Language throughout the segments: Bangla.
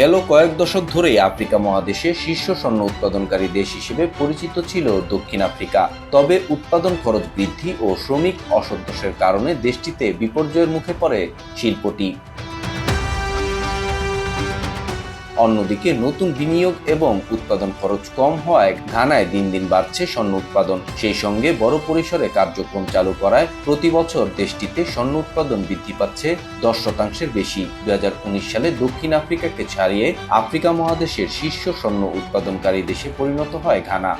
গেল কয়েক দশক ধরেই আফ্রিকা মহাদেশে শীর্ষ স্বর্ণ উৎপাদনকারী দেশ হিসেবে পরিচিত ছিল দক্ষিণ আফ্রিকা। তবে উৎপাদন খরচ বৃদ্ধি ও শ্রমিক অসন্তোষের কারণে দেশটিতে বিপর্যয়ের মুখে পড়ে শিল্পটি। অন্যদিকে নতুন বিনিয়োগ এবং উৎপাদন খরচ কম হওয়ায় ঘানায় দিন দিন বাড়ছে স্বর্ণ উৎপাদন। সেই সঙ্গে বড় পরিসরে কার্যক্রম চালু করায় প্রতি বছর দেশটিতে স্বর্ণ উৎপাদন বৃদ্ধি পাচ্ছে দশ শতাংশের বেশি। দু হাজার উনিশ সালে দক্ষিণ আফ্রিকাকে ছাড়িয়ে আফ্রিকা মহাদেশের শীর্ষ স্বর্ণ উৎপাদনকারী দেশে পরিণত হয় ঘানা।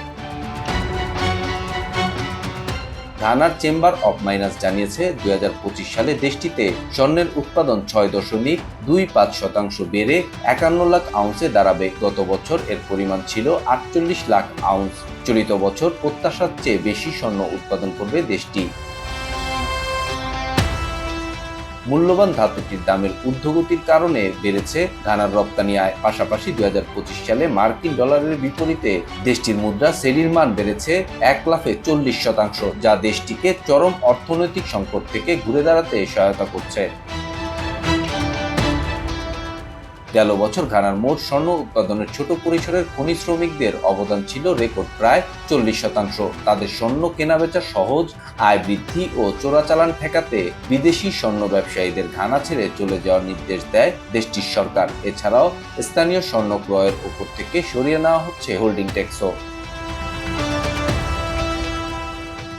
ঘানার চেম্বার অব মাইনাস জানিয়েছে, দুই হাজার পঁচিশ সালে দেশটিতে স্বর্ণের উৎপাদন ছয় দশমিক দুই পাঁচ শতাংশ বেড়ে একান্ন লাখ আউন্সে দাঁড়াবে। গত বছর এর পরিমাণ ছিল আটচল্লিশ লাখ আউন্স। চলিত বছর প্রত্যাশার চেয়ে বেশি স্বর্ণ উৎপাদন করবে দেশটি। মূল্যবান ধাতুটির দামের ঊর্ধ্বগতির কারণে বেড়েছে ঘানার রপ্তানি আয়। পাশাপাশি দু হাজার পঁচিশ সালে মার্কিন ডলারের বিপরীতে দেশটির মুদ্রা সেলির মান বেড়েছে এক লাফে চল্লিশ শতাংশ, যা দেশটিকে চরম অর্থনৈতিক সংকট থেকে ঘুরে দাঁড়াতে সহায়তা করছে। গেল বছর ঘানার মোট স্বর্ণ উৎপাদনের ছোট পরিসরের খনি শ্রমিকদের অবদান ছিল রেকর্ড প্রায় চল্লিশ শতাংশ। তাদের স্বর্ণ কেনাবেচা সহজ, আয় বৃদ্ধি ও চোরাচালান ঠেকাতে বিদেশি স্বর্ণ ব্যবসায়ীদের ঘানা ছেড়ে চলে যাওয়ার নির্দেশ দেয় দেশটির সরকার। এছাড়াও স্থানীয় স্বর্ণ ক্রয়ের উপর থেকে সরিয়ে নেওয়া হচ্ছে হোল্ডিং ট্যাক্সও।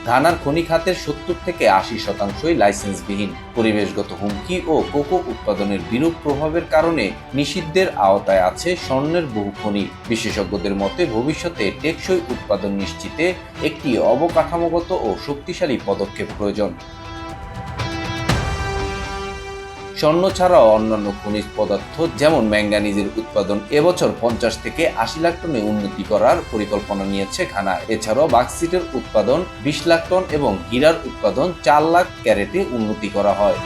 ঘানার খনি খাতের সত্তর থেকে আশি শতাংশই লাইসেন্সবিহীন। পরিবেশগত হুমকি ও কোকো উৎপাদনের বিরূপ প্রভাবের কারণে নিষিদ্ধের আওতায় আছে স্বর্ণের বহু খনি। বিশেষজ্ঞদের মতে, ভবিষ্যতে টেকসই উৎপাদন নিশ্চিতে একটি অবকাঠামোগত ও শক্তিশালী পদক্ষেপ প্রয়োজন। স্বর্ণ ছাড়াও অন্যান্য খনিজ পদার্থ, যেমন ম্যাঙ্গানিজের উৎপাদন এবছর পঞ্চাশ থেকে আশি লাখ টনে উন্নতি করার পরিকল্পনা নিয়েছে ঘানা। এছাড়াও বাক্সিটের উৎপাদন বিশ লাখ টন এবং হীরার উৎপাদন চার লাখ ক্যারেটে উন্নতি করা হয়।